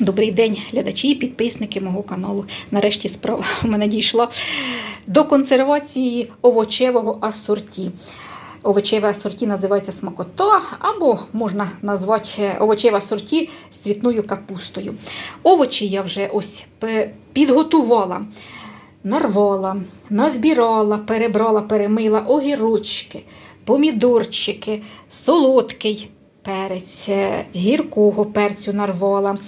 Добрий день, глядачі і підписники мого каналу. Нарешті справа у мене дійшла до консервації овочевого асорті. Овочеве асорті називається смакота, або можна назвати овочеве асорті з цвітною капустою. Овочі я вже ось підготувала, нарвала, назбирала, перебрала, перемила огірочки, помідорчики, солодкий перець, е, гіркого перцю нарвала.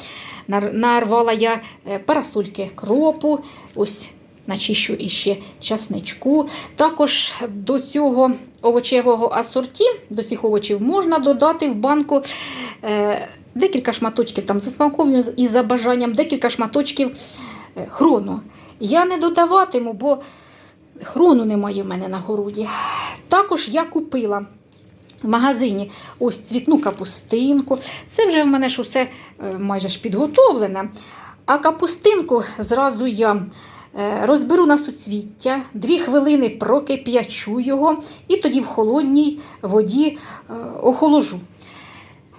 Нар- Нарвала я е, парасольки кропу, ось начищу іще часничку. Також до цього овочевого асорті, до цих овочів можна додати в банку е, декілька шматочків там за смаком і за бажанням, декілька шматочків е, хрону. Я не додаватиму, бо хрону немає в мене на городі. Також я купила в магазині ось цвітну капустинку. Це вже в мене ж усе е, майже ж підготовлене. А капустинку зразу я е, розберу на суцвіття, дві хвилини прокип'ячу його і тоді в холодній воді е, охоложу.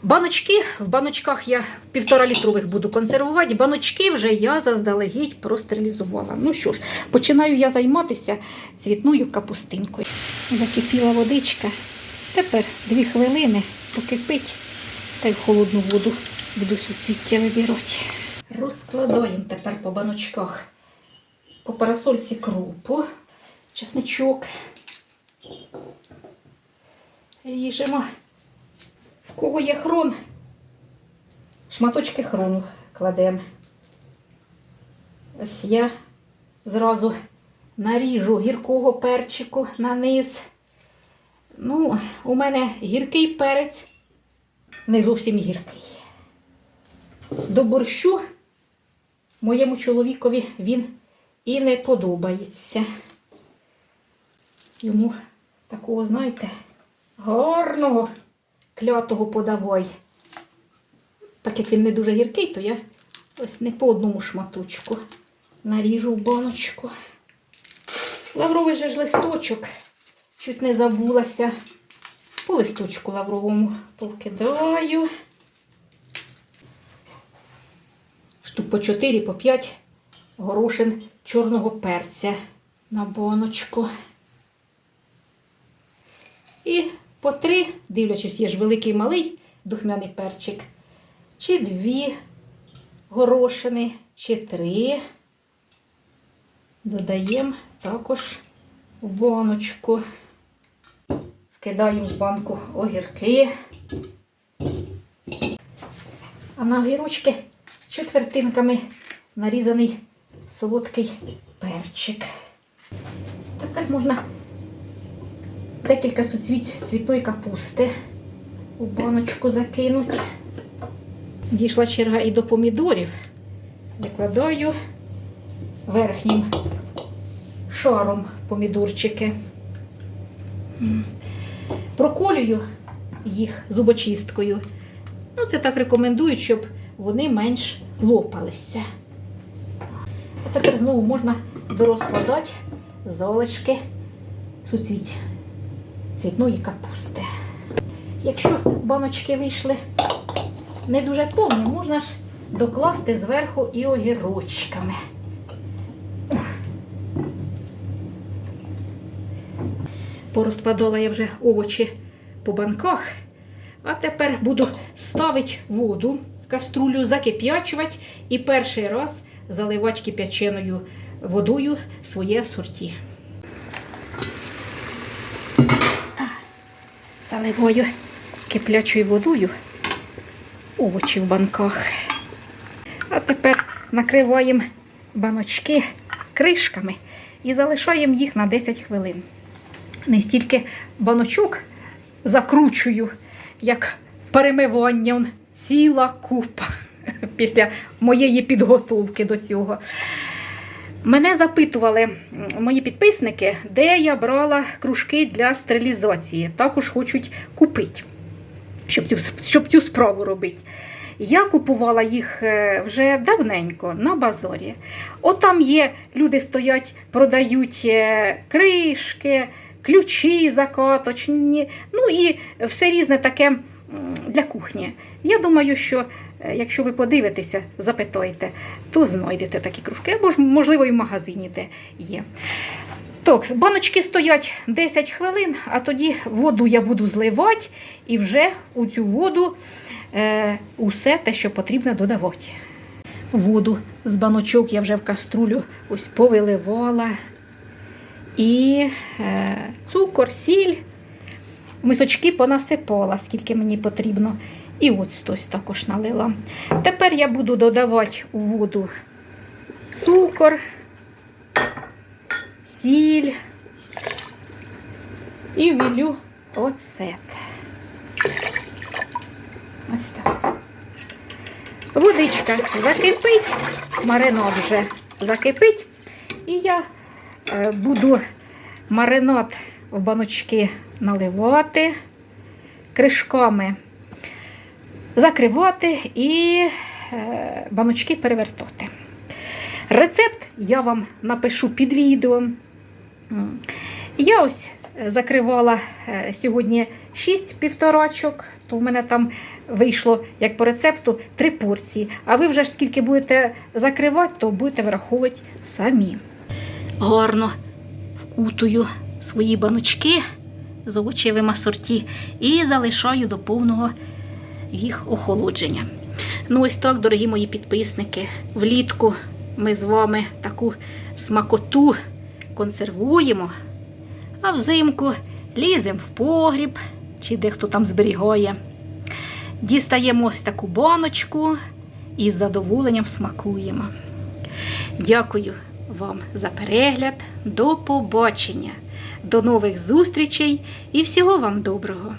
Баночки, в баночках я півтора літрових буду консервувати. Баночки вже я заздалегідь простерилізувала. Ну що ж, починаю я займатися цвітною капустинкою. Закипіла водичка. Тепер дві хвилини покипить та й в холодну воду буду суцвіття вибирати. Розкладаємо тепер по баночках по парасольці крупу, чесничок. Ріжемо. В кого є хрон, шматочки хрону кладемо. Ось я зразу наріжу гіркого перчику на низ. Ну, у мене гіркий перець, не зовсім гіркий. До борщу моєму чоловікові він і не подобається. Йому такого, знаєте, гарного клятого подавай. Так як він не дуже гіркий, то я ось не по одному шматочку наріжу в баночку. Лавровий же ж листочок. Чуть не забулася. По листочку лавровому повкидаю. Штук по 4, по 5 горошин чорного перця на баночку. І по три, дивлячись, є ж великий малий духмяний перчик. Чи дві горошини, чи три. Додаємо також в баночку. Вкидаю в банку огірки. А на огірочки четвертинками нарізаний солодкий перчик. Тепер можна декілька суцвіть цвітної капусти у баночку закинути. Дійшла черга і до помідорів. Викладаю верхнім шаром помідорчики. Проколюю їх зубочисткою. Ну, це так рекомендують, щоб вони менш лопалися. А тепер знову можна дорозкладати залишки суцвіть цвітної капусти. Якщо баночки вийшли не дуже повні, можна ж докласти зверху і огірочками. Порозкладала я вже овочі по банках, а тепер буду ставити воду, в каструлю, закип'ячувати і перший раз заливати кип'яченою водою своє асорті. Заливаю киплячою водою овочі в банках. А тепер накриваємо баночки кришками і залишаємо їх на 10 хвилин. Не стільки баночок закручую, як перемивання. Ціла купа після моєї підготовки до цього. Мене запитували мої підписники, де я брала кружки для стерилізації. Також хочуть купити, щоб цю, щоб цю справу робити. Я купувала їх е, вже давненько на базарі. Отам є, люди стоять, продають е, кришки, ключі закаточні, ну і все різне таке для кухні. Я думаю, що е, якщо ви подивитеся, запитаєте, то знайдете такі кружки, або ж, можливо, і в магазині де є. Так, баночки стоять 10 хвилин, а тоді воду я буду зливати і вже у цю воду е, усе те, що потрібно додавати. Воду з баночок я вже в каструлю ось повиливала. І е, цукор, сіль, мисочки понасипала, скільки мені потрібно. І оцт ось також налила. Тепер я буду додавати у воду цукор, сіль і вілю оцет. Ось так. Водичка закипить, маринад вже закипить. І я буду маринад в баночки наливати, кришками закривати і е, баночки перевертати. Рецепт я вам напишу під відео. Я ось е, закривала е, сьогодні 6 півторачок, то в мене там вийшло, як по рецепту, 3 порції. А ви вже ж скільки будете закривати, то будете враховувати самі. Гарно вкутую свої баночки з овочевим асорті і залишаю до повного їх охолодження. Ну, ось так, дорогі мої підписники, влітку ми з вами таку смакоту консервуємо, а взимку ліземо в погріб, чи дехто там зберігає. Дістаємо ось таку баночку і з задоволенням смакуємо. Дякую вам за перегляд. До побачення, до нових зустрічей і всього вам доброго!